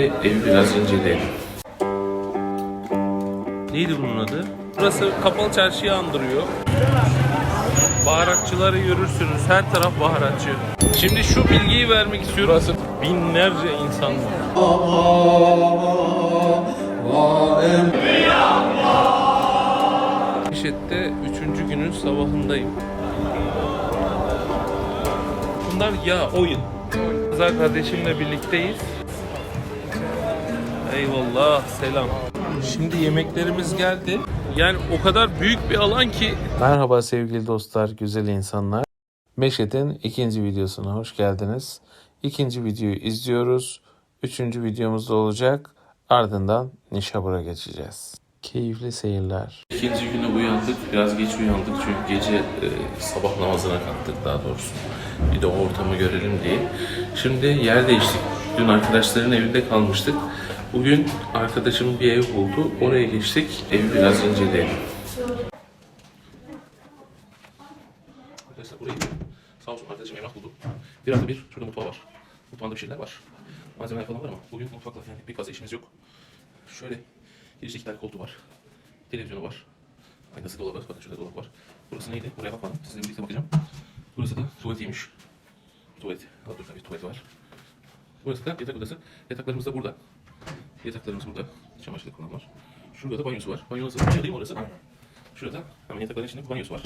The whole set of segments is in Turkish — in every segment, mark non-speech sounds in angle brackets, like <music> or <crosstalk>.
Şimdi evi biraz inceleyelim. Neydi bunun adı? Burası kapalı çarşıyı andırıyor. Baharatçıları görürsünüz. Her taraf baharatçı. Şimdi şu bilgiyi vermek istiyorum. Burası binlerce insan var. Neşet'te üçüncü günün sabahındayım. Bunlar ya oyun. Kızar kardeşimle birlikteyiz. Eyvallah selam. Şimdi yemeklerimiz geldi. Yani o kadar büyük bir alan ki. Merhaba sevgili dostlar, güzel insanlar. Meşet'in ikinci videosuna hoş geldiniz. İkinci videoyu izliyoruz. Üçüncü videomuz da olacak. Ardından Nişabur'a geçeceğiz. Keyifli seyirler. İkinci güne uyandık. Biraz geç uyandık çünkü gece e, sabah namazına kalktık daha doğrusu. Bir de o ortamı görelim diye. Şimdi yer değiştik. Dün arkadaşların evinde kalmıştık. Bugün arkadaşım bir ev buldu. Oraya geçtik. Evi biraz inceleyelim. Arkadaşlar burayı sağ olsun arkadaşım emlak buldu. Bir artı bir şurada mutfağı var. Mutfağında bir şeyler var. Malzemeler falan var ama bugün mutfakla yani pek fazla işimiz yok. Şöyle girişte iki tane koltuğu var. Televizyonu var. Aynası dolabı. Bakın şurada dolap var. Burası neydi? Buraya bakmadım. Sizinle birlikte bakacağım. Burası da tuvaletiymiş. Tuvalet. Üstte bir tuvalet var. Burası da yatak odası. Yataklarımız da burada. Yataklarımız burada. Çamaşırlık falan var. Şurada da banyosu var. Banyo nasıl? Değil mi orası? Şurada hemen yatakların içinde banyosu var.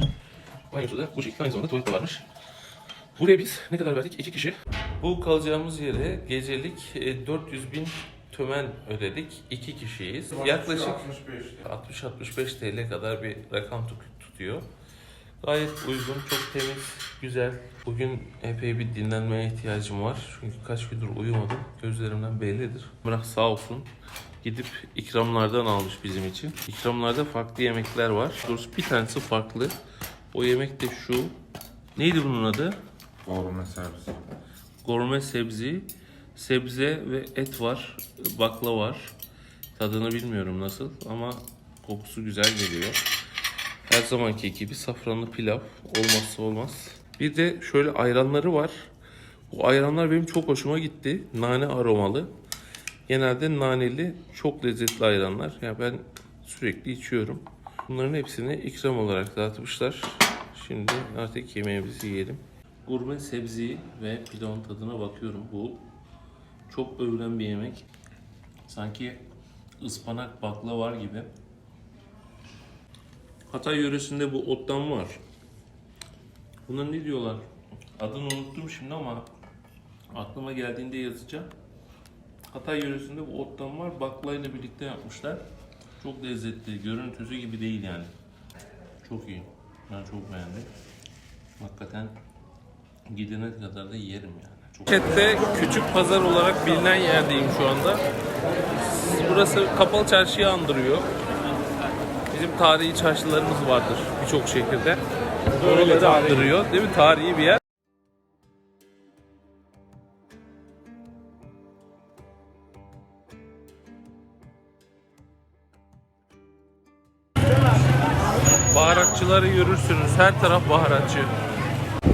Banyosu da bu şekilde aynı zamanda tuvalet de varmış. Buraya biz ne kadar verdik? İki kişi. Bu kalacağımız yere gecelik e, 400 bin tümen ödedik. İki kişiyiz. Yaklaşık 60-65 TL kadar bir rakam tut- tutuyor. Gayet uygun, çok temiz, güzel. Bugün epey bir dinlenmeye ihtiyacım var. Çünkü kaç gündür uyumadım. Gözlerimden bellidir. Bırak sağ olsun. Gidip ikramlardan almış bizim için. İkramlarda farklı yemekler var. Doğrusu bir tanesi farklı. O yemek de şu. Neydi bunun adı? Orma servisi. Gorme sebzi, sebze ve et var, bakla var. Tadını bilmiyorum nasıl ama kokusu güzel geliyor. Her zamanki gibi safranlı pilav olmazsa olmaz. Bir de şöyle ayranları var. Bu ayranlar benim çok hoşuma gitti. Nane aromalı. Genelde naneli çok lezzetli ayranlar. Yani ben sürekli içiyorum. Bunların hepsini ikram olarak dağıtmışlar. Şimdi artık yemeğimizi yiyelim. Gurme sebzi ve pilavın tadına bakıyorum. Bu çok övülen bir yemek. Sanki ıspanak bakla var gibi. Hatay yöresinde bu ottan var. Buna ne diyorlar? Adını unuttum şimdi ama aklıma geldiğinde yazacağım. Hatay yöresinde bu ottan var. Baklayla birlikte yapmışlar. Çok lezzetli. Görüntüsü gibi değil yani. Çok iyi. Ben çok beğendim. Hakikaten gidene kadar da yerim yani. Çok... Küçük pazar olarak bilinen yerdeyim şu anda. Burası kapalı çarşıyı andırıyor. Bizim tarihi çarşılarımız vardır birçok şehirde. Oraları andırıyor değil mi? Tarihi bir yer. Baharatçıları görürsünüz. Her taraf baharatçı.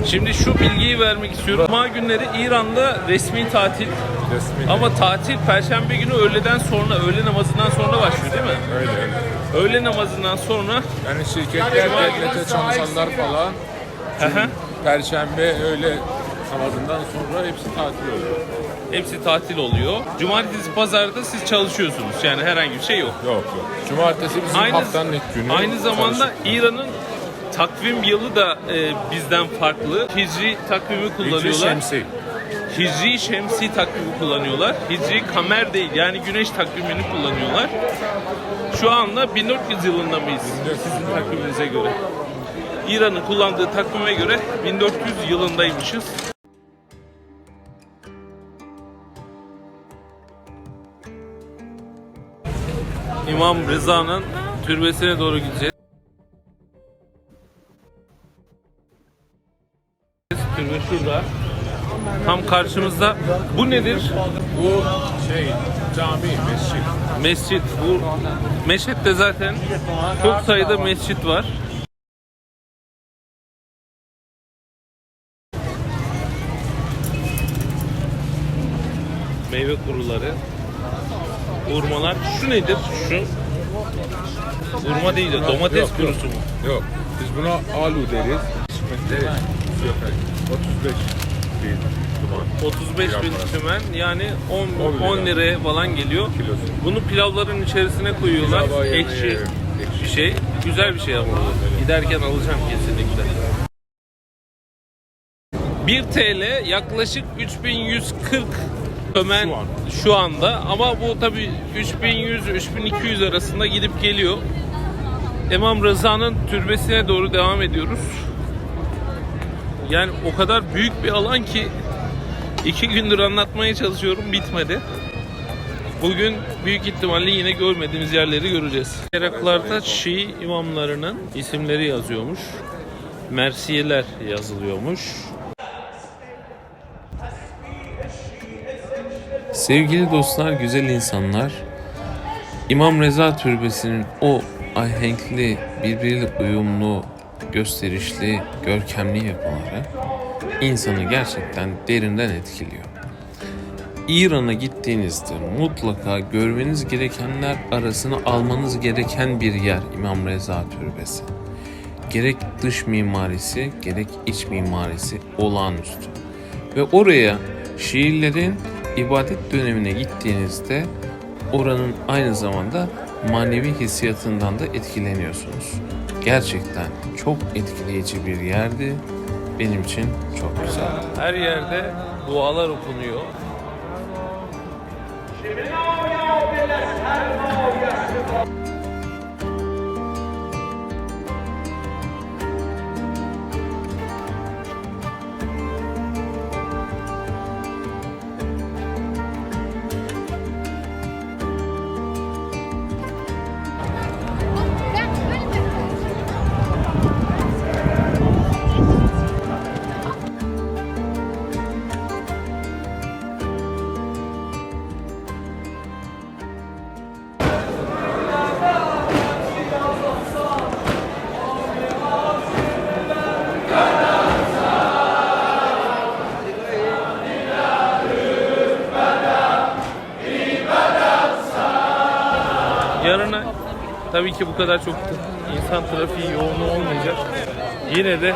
Şimdi şu bilgiyi vermek istiyorum. Cuma günleri İran'da resmi tatil. Resmi. Ama tatil perşembe günü öğleden sonra, öğle namazından sonra başlıyor değil mi? Öyle öyle. Öğle namazından sonra Yani şirketler, devlete çalışanlar falan. Perşembe öğle namazından sonra hepsi tatil oluyor. hepsi tatil oluyor. Cumartesi, pazarda siz çalışıyorsunuz. Yani herhangi bir şey yok. Yok yok. Cumartesi bizim haftanın ilk günü. aynı zamanda çalışıyoruz. İran'ın takvim yılı da e, bizden farklı. Hicri takvimi kullanıyorlar. Hicri Şemsi. Hicri şemsi takvimi kullanıyorlar. Hicri kamer değil yani güneş takvimini kullanıyorlar. Şu anda 1400 yılında mıyız? Sizin takviminize göre. İran'ın kullandığı takvime göre 1400 yılındaymışız. İmam Rıza'nın türbesine doğru gideceğiz. Türbe şurada. Tam karşımızda. Bu nedir? Bu şey cami, mescit. Mescit. Bu Meşet'te zaten çok sayıda mescit var. Meyve kuruları. Hurmalar. Şu nedir? Şu hurma değil de domates Yok, kurusu mu? Yok. Biz buna alu deriz. Yok. 35 bin duman 35 bin tümen yani 10, On lira. 10 liraya falan geliyor. kilosu. Bunu pilavların içerisine koyuyorlar. Pilava yemeği, Ekşi ekşi. bir şey. Güzel bir şey ama. Giderken alacağım kesinlikle. 1 TL yaklaşık 3140 Ömen Şu an. şu anda ama bu tabi 3100-3200 arasında gidip geliyor. İmam Rıza'nın türbesine doğru devam ediyoruz. Yani o kadar büyük bir alan ki iki gündür anlatmaya çalışıyorum bitmedi. Bugün büyük ihtimalle yine görmediğimiz yerleri göreceğiz. Bayraklarda Şii imamlarının isimleri yazıyormuş. Mersiyeler yazılıyormuş. Sevgili dostlar, güzel insanlar. İmam Reza Türbesi'nin o ahenkli, birbiriyle uyumlu, gösterişli, görkemli yapıları insanı gerçekten derinden etkiliyor. İran'a gittiğinizde mutlaka görmeniz gerekenler arasına almanız gereken bir yer İmam Reza Türbesi. Gerek dış mimarisi gerek iç mimarisi olağanüstü. Ve oraya Şiilerin ibadet dönemine gittiğinizde oranın aynı zamanda manevi hissiyatından da etkileniyorsunuz. Gerçekten çok etkileyici bir yerdi. Benim için çok güzel. Her yerde dualar okunuyor. Tabii ki bu kadar çok insan trafiği yoğunluğu olmayacak. Yine de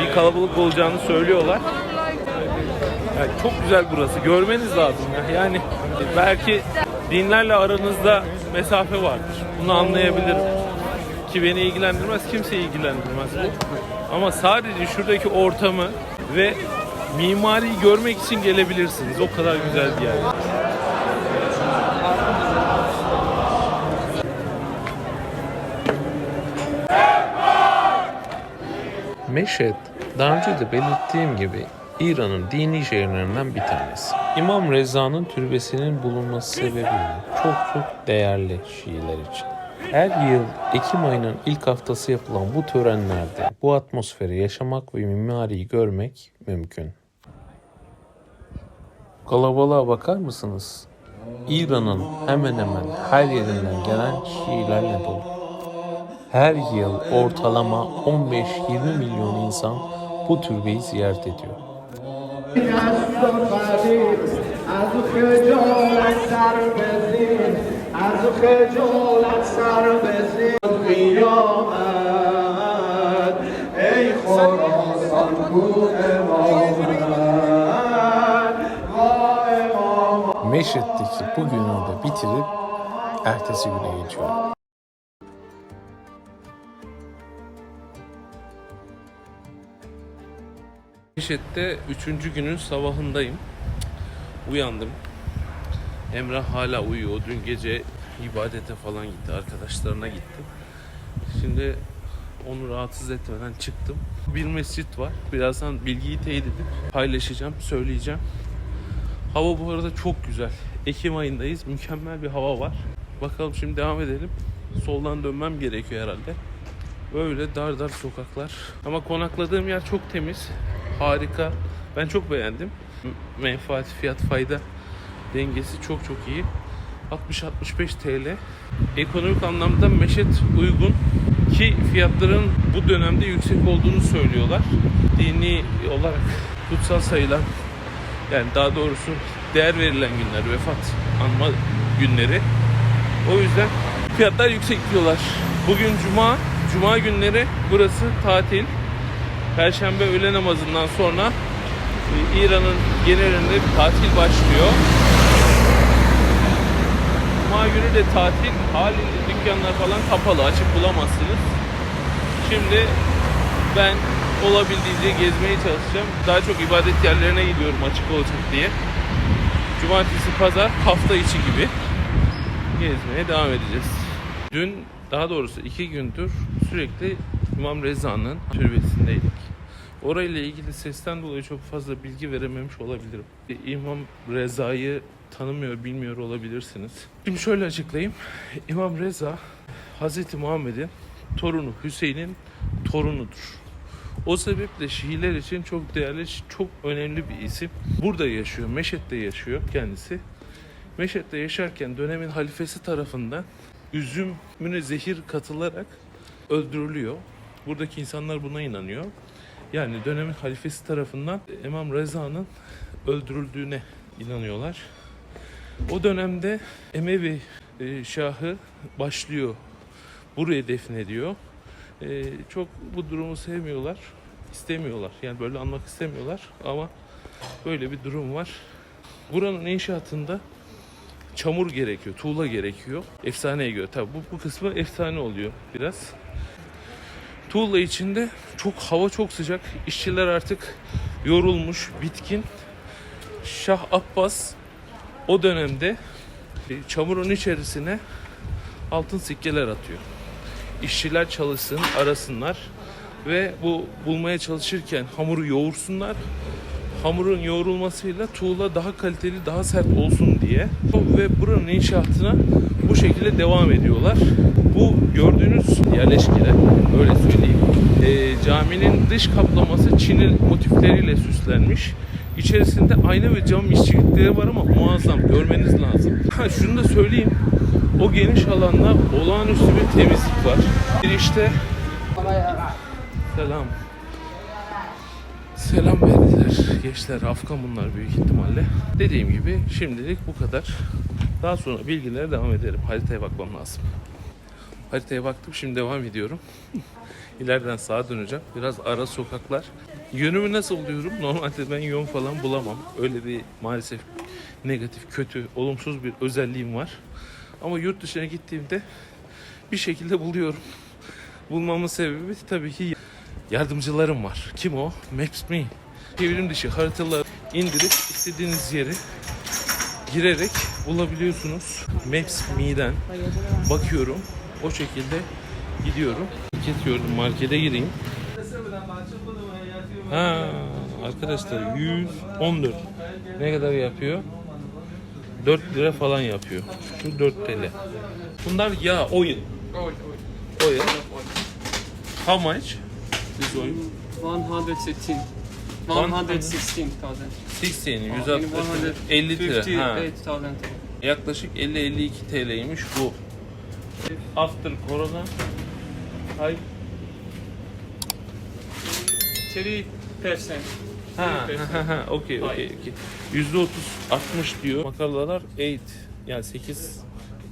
bir kalabalık olacağını söylüyorlar. Yani çok güzel burası. Görmeniz lazım. ya. Yani belki dinlerle aranızda mesafe vardır. Bunu anlayabilirim. Ki beni ilgilendirmez, kimseyi ilgilendirmez. Ama sadece şuradaki ortamı ve mimariyi görmek için gelebilirsiniz. O kadar güzel bir yer. Meşhed, daha önce de belirttiğim gibi İran'ın dini şehirlerinden bir tanesi. İmam Reza'nın türbesinin bulunması sebebiyle çok çok değerli Şiiler için. Her yıl Ekim ayının ilk haftası yapılan bu törenlerde bu atmosferi yaşamak ve mimariyi görmek mümkün. Kalabalığa bakar mısınız? İran'ın hemen hemen her yerinden gelen Şiilerle dolu Her yıl ortalama 15-20 milyon insan bu türbeyi ziyaret ediyor. دست و فریب از خجالت سر بزین از خجالت سر بزین قیامت ای خراسان کو امامت با امامت Meşhed'deki bu günü de bitirip ertesi güne geçiyorum. Meşhed'de üçüncü günün sabahındayım. Uyandım. Emrah hala uyuyor. Dün gece ibadete falan gitti. Arkadaşlarına gitti. Şimdi onu rahatsız etmeden çıktım. Bir mescit var. Birazdan bilgiyi teyit edip paylaşacağım, söyleyeceğim. Hava bu arada çok güzel. Ekim ayındayız. Mükemmel bir hava var. Bakalım şimdi devam edelim. Soldan dönmem gerekiyor herhalde. Böyle dar dar sokaklar. Ama konakladığım yer çok temiz. Harika. Ben çok beğendim. Menfaat, fiyat, fayda dengesi çok çok iyi. 60-65 TL. Ekonomik anlamda meşet uygun ki fiyatların bu dönemde yüksek olduğunu söylüyorlar. Dini olarak kutsal sayılan yani daha doğrusu değer verilen günler, vefat anma günleri. O yüzden fiyatlar yüksek diyorlar. Bugün cuma, cuma günleri burası tatil. Perşembe öğle namazından sonra e, İran'ın genelinde bir tatil başlıyor. Cuma günü de tatil. Haliyle dükkanlar falan kapalı. Açık bulamazsınız. Şimdi ben olabildiğince gezmeye çalışacağım. Daha çok ibadet yerlerine gidiyorum açık olacak diye. Cumartesi, pazar hafta içi gibi gezmeye devam edeceğiz. Dün daha doğrusu iki gündür sürekli İmam Reza'nın türbesindeydik. Orayla ilgili sesten dolayı çok fazla bilgi verememiş olabilirim. İmam Reza'yı tanımıyor, bilmiyor olabilirsiniz. Şimdi şöyle açıklayayım. İmam Reza, Hz. Muhammed'in torunu Hüseyin'in torunudur. O sebeple Şiiler için çok değerli, çok önemli bir isim. Burada yaşıyor, Meşet'te yaşıyor kendisi. Meşet'te yaşarken dönemin halifesi tarafından üzümüne zehir katılarak öldürülüyor. Buradaki insanlar buna inanıyor. Yani dönemin halifesi tarafından İmam Reza'nın öldürüldüğüne inanıyorlar. O dönemde Emevi e, Şahı başlıyor. Buraya defnediyor. E, çok bu durumu sevmiyorlar. istemiyorlar. Yani böyle anmak istemiyorlar ama böyle bir durum var. Buranın inşaatında çamur gerekiyor, tuğla gerekiyor. Efsaneye göre. Tabi bu, bu kısmı efsane oluyor biraz. Tuğla içinde çok hava çok sıcak. İşçiler artık yorulmuş, bitkin. Şah Abbas o dönemde e, çamurun içerisine altın sikkeler atıyor. İşçiler çalışsın, arasınlar ve bu bulmaya çalışırken hamuru yoğursunlar. Hamurun yoğrulmasıyla tuğla daha kaliteli, daha sert olsun diye ve buranın inşaatına bu şekilde devam ediyorlar. Bu gördüğünüz yerleşkeler, öyle söyleyeyim, e, caminin dış kaplaması Çinil motifleriyle süslenmiş. İçerisinde ayna ve cam işçilikleri var ama muazzam, görmeniz lazım. Ha şunu da söyleyeyim, o geniş alanda olağanüstü bir temizlik var. Girişte selam. Selam verdiler gençler. Afgan bunlar büyük ihtimalle. Dediğim gibi şimdilik bu kadar. Daha sonra bilgilere devam ederim. Haritaya bakmam lazım. Haritaya baktım şimdi devam ediyorum. <laughs> İleriden sağa döneceğim. Biraz ara sokaklar. Yönümü nasıl buluyorum? Normalde ben yön falan bulamam. Öyle bir maalesef negatif, kötü, olumsuz bir özelliğim var. Ama yurt dışına gittiğimde bir şekilde buluyorum. Bulmamın sebebi tabii ki yardımcılarım var. Kim o? Maps.me. Çevrim dışı haritaları indirip istediğiniz yeri girerek bulabiliyorsunuz. Maps.me'den bakıyorum. O şekilde gidiyorum. Gördüm. Markete gireyim. Ha, arkadaşlar 114. Ne kadar yapıyor? 4 lira falan yapıyor. Şu 4 TL. Bunlar yağ, oil. Oil. How much? This oil? 116. One 116,000. 60, In 160, 50 lira. Ha. 158,000. Yaklaşık 50-52 TL'ymiş bu. After Corona. Hay. 3%. Ha, ha, ha, okey, okey, okey. Yüzde otuz artmış diyor. Makaralar 8, yani 8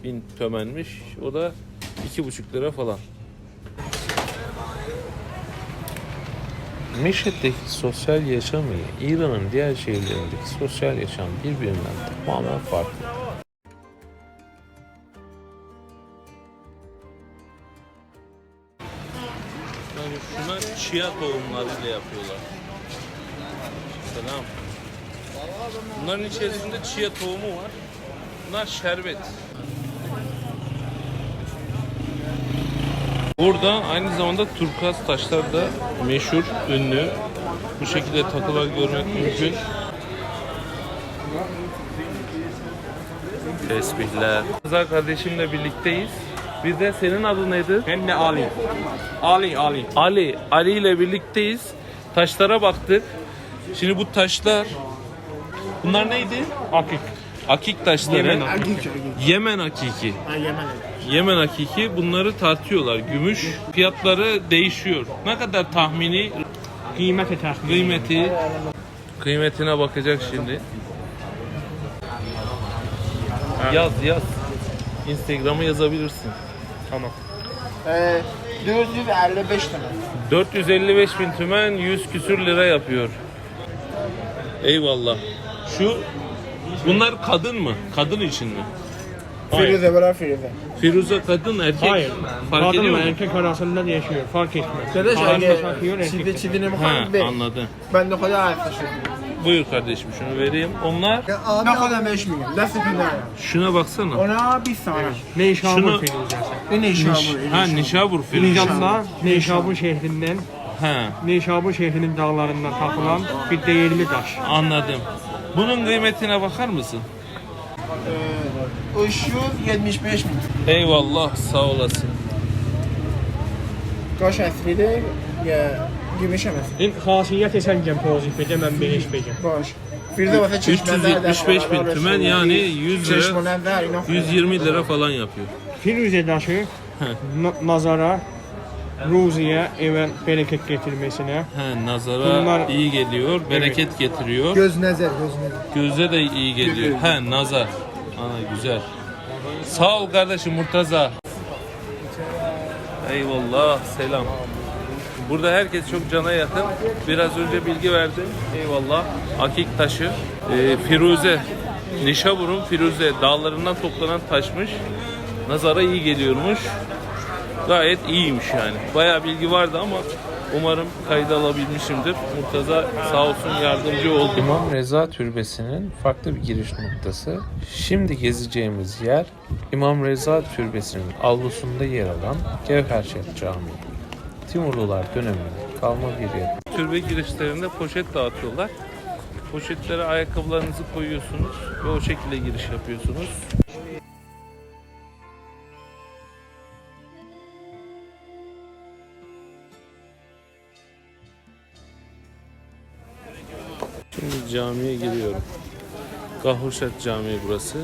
bin tömenmiş. O da iki buçuk lira falan. Meşet'teki sosyal yaşam ile İran'ın diğer şehirlerindeki sosyal yaşam birbirinden tamamen farklı. Yani şuna chia tohumlarıyla yapıyorlar. Selam. Bunların içerisinde chia tohumu var. Bunlar şerbet. Burada aynı zamanda turkuaz taşlar da meşhur, ünlü. Bu şekilde takılar görmek mümkün. Tesbihler. Kızlar kardeşimle birlikteyiz. Bir de senin adın neydi? Ben de Ali. Ali, Ali. Ali, Ali ile birlikteyiz. Taşlara baktık. Şimdi bu taşlar bunlar neydi? Akik. Akik taşları. Yemen akiki. Yemen akiki. Yemen akiki bunları tartıyorlar. Gümüş fiyatları değişiyor. Ne kadar tahmini Kıymeti tahmin. kıymeti kıymetine bakacak şimdi. Yaz yaz. Instagram'ı yazabilirsin. Tamam. Ee, 455 tane. 455 bin tümen 100 küsür lira yapıyor. Eyvallah. Şu bunlar kadın mı? Kadın için mi? Firuze bırak Firuze. Firuze kadın erkek Hayır. fark ediyor Kadınla mu? erkek arasında değişiyor. Fark etmez. Kardeş Kadın aynı takıyor çivi erkek. çivini mi Ha, kadar ver. anladım. Ben de kadar arkadaşım. Buyur kardeşim şunu vereyim. Onlar Ne kadar 5 milyon. Nasıl günler ya? şuna baksana. Ona bir sana. Neyşabur Şunu- Firuzesi. Ne iş var bu? Ha Nişabur Firuze. Nizamda Neyşabur şehrinden, Ha Neyşabur şehrinin dağlarından tapılan bir değerli taş. anladım. Bunun kıymetine bakar mısın? Ee, 375 milyon. Eyvallah sağ olasın. Kaç asride ya gümüş emesin. İn xasiyyət esən pozitif edə mən beleş becəm. Baş. Firuze vasa çeşmeler 375 bin tümen yani 100 lira Çeşmeler 120 lira falan yapıyor. Firuzə daşı na- nazara, ruziyə, evə bereket getirməsinə, He, nazara Bunlar- iyi geliyor, bereket getiriyor. Göz nezer, göz nezer. Göze de iyi geliyor. He, nazar. Ana güzel. Sağ ol kardeşim Murtaza. Eyvallah, selam. Burada herkes çok cana yakın. Biraz önce bilgi verdim. Eyvallah. Akik taşı. Ee, Firuze. Nişabur'un Firuze dağlarından toplanan taşmış. Nazara iyi geliyormuş. Gayet iyiymiş yani. Bayağı bilgi vardı ama umarım kayda alabilmişimdir. Murtaza sağ olsun yardımcı oldu. İmam Reza Türbesi'nin farklı bir giriş noktası. Şimdi gezeceğimiz yer İmam Reza Türbesi'nin avlusunda yer alan Gevherşehir Camii. Timurlular döneminde kalma bir yer. Türbe girişlerinde poşet dağıtıyorlar. Poşetlere ayakkabılarınızı koyuyorsunuz ve o şekilde giriş yapıyorsunuz. Camiye giriyorum. Gahurşat Camii burası.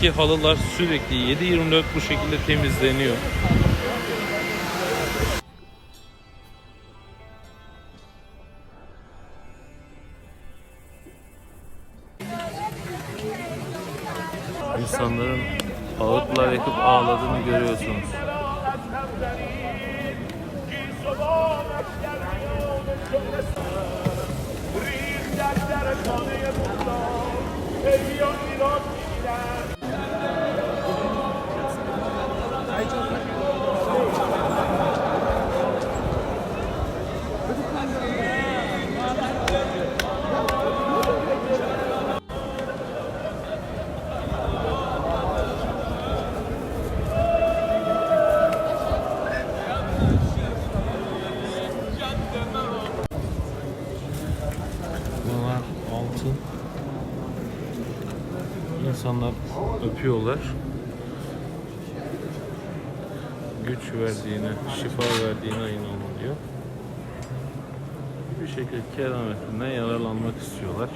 Ki halılar sürekli 7-24 bu şekilde temizleniyor. Ağıtlar yakıp ağladığını görüyorsunuz. İnsanlar öpüyorlar. Güç verdiğine, şifa verdiğine inanılıyor. Bir şekilde kerametinden yararlanmak istiyorlar.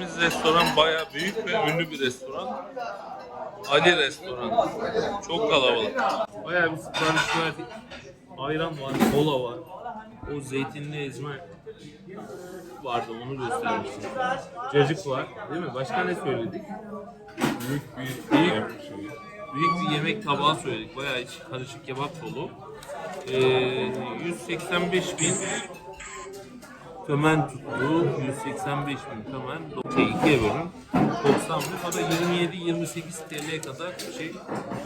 Bizim restoran bayağı büyük ve ünlü bir restoran. Ali Restoran. Çok kalabalık. Bayağı bir sipariş verdik. Ayran var, kola var. O zeytinli ezme vardı onu göstermiştim. Cacık var değil mi? Başka ne söyledik? Büyük büyük büyük, büyük bir yemek tabağı söyledik. Bayağı iç karışık kebap dolu. Ee, 185 bin Tömen tuttu. 185 bin tömen. Şey, ikiye bölün. 90 bin. O da 27-28 TL'ye kadar şey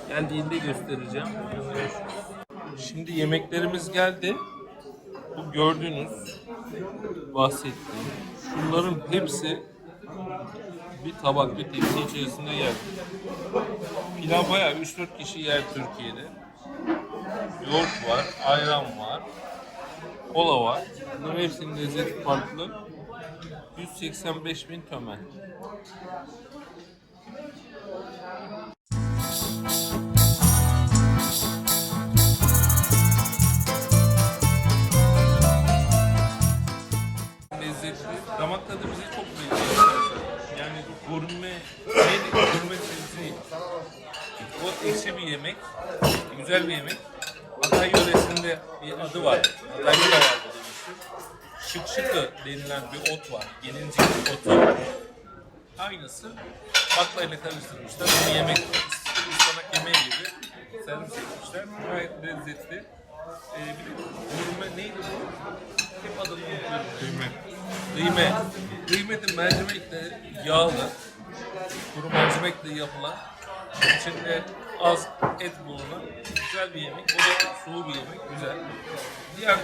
geldiğinde göstereceğim. Şimdi yemeklerimiz geldi. Bu gördüğünüz bahsettiğim şunların hepsi bir tabak bir tepsi içerisinde yer. Pilav bayağı 3-4 kişi yer Türkiye'de. Yoğurt var, ayran var, kola var. Bunların hepsinin lezzeti farklı. 185 bin tömen. lezzetli. Damak tadı bize çok benziyor. Yani gurme, neydi? Gurme sebze. O ekşi bir yemek, güzel bir yemek. Hatay yöresinde bir adı var. Hatay'da da var bu demiştim. Şık şıkı denilen bir ot var. Gelincik otu. Aynısı baklayla karıştırmışlar. Bunu yemek, ıspanak yemeği gibi servis etmişler. Gayet lezzetli. Ee, bir de gurme neydi bu? Hep adını unutuyorum. Kıymetin mercimek de yağlı. Kuru mercimekle yapılan. içinde az et bulunan güzel bir yemek. O da sulu bir yemek. Güzel. Diğer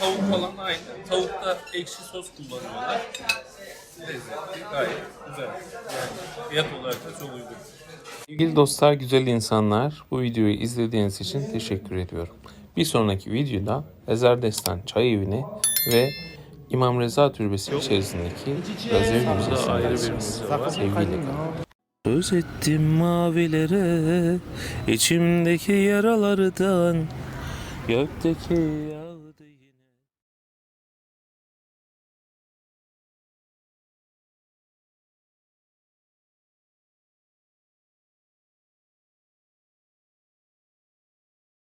tavuk falan aynı. Tavukta ekşi sos kullanıyorlar. Lezzetli. Gayet güzel. Yani fiyat olarak da çok uygun. Sevgili dostlar, güzel insanlar, bu videoyu izlediğiniz için teşekkür ediyorum. Bir sonraki videoda Ezer Destan Çay Evi'ne ve İmam Reza Türbesi içerisindeki Gazevi Müzesi'ne ayrı bir. Sevgiyle kalın. Söz ettim mavilere, içimdeki yaralardan, gökteki